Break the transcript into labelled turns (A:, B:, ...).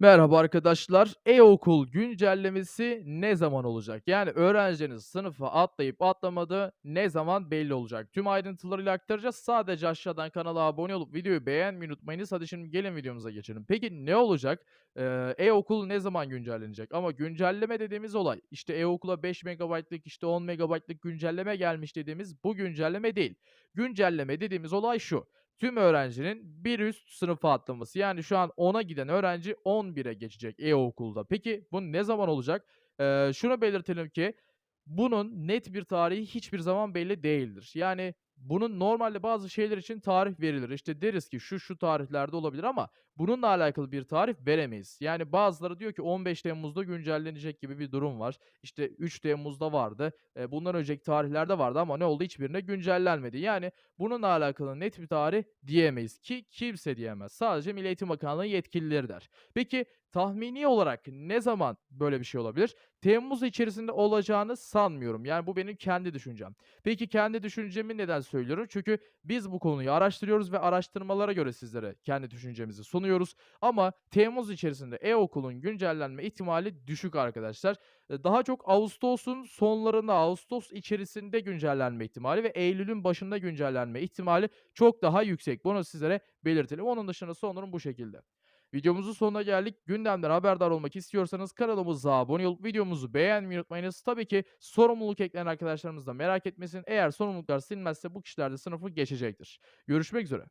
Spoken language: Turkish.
A: Merhaba arkadaşlar. E-okul güncellemesi ne zaman olacak? Yani öğrenciniz sınıfa atlayıp atlamadığı ne zaman belli olacak? Tüm ayrıntılarıyla aktaracağız. Sadece aşağıdan kanala abone olup videoyu beğenmeyi unutmayınız. Hadi şimdi gelin videomuza geçelim. Peki ne olacak? Eee, e-okul ne zaman güncellenecek? Ama güncelleme dediğimiz olay işte e-okula 5 megabaytlık işte 10 megabaytlık güncelleme gelmiş dediğimiz bu güncelleme değil. Güncelleme dediğimiz olay şu. Tüm öğrencinin bir üst sınıfa atlaması. Yani şu an 10'a giden öğrenci 11'e geçecek e-okulda. Peki bu ne zaman olacak? Eee, şunu belirtelim ki bunun net bir tarihi hiçbir zaman belli değildir. Yani bunun normalde bazı şeyler için tarih verilir. İşte deriz ki şu şu tarihlerde olabilir ama bununla alakalı bir tarih veremeyiz. Yani bazıları diyor ki 15 Temmuz'da güncellenecek gibi bir durum var. İşte 3 Temmuz'da vardı. E, bundan önceki tarihlerde vardı ama ne oldu? Hiçbirine güncellenmedi. Yani bununla alakalı net bir tarih diyemeyiz ki kimse diyemez. Sadece Milli Eğitim Bakanlığı yetkilileri der. Peki tahmini olarak ne zaman böyle bir şey olabilir? Temmuz içerisinde olacağını sanmıyorum. Yani bu benim kendi düşüncem. Peki kendi düşüncemi neden söylüyorum? Çünkü biz bu konuyu araştırıyoruz ve araştırmalara göre sizlere kendi düşüncemizi sunuyoruz. Ama Temmuz içerisinde e-okulun güncellenme ihtimali düşük arkadaşlar. Eee, daha çok ağustosun sonlarında, ağustos içerisinde güncellenme ihtimali ve eylülün başında güncellenme ihtimali çok daha yüksek. Bunu sizlere belirtelim. Onun dışında son durum bu şekilde. Videomuzun sonuna geldik. Gündemden haberdar olmak istiyorsanız kanalımıza abone olup videomuzu beğenmeyi unutmayınız. Tabii ki sorumluluk ekleyen arkadaşlarımız da merak etmesin. Eğer sorumluluklar silinmezse bu kişiler de sınıfı geçecektir. Görüşmek üzere.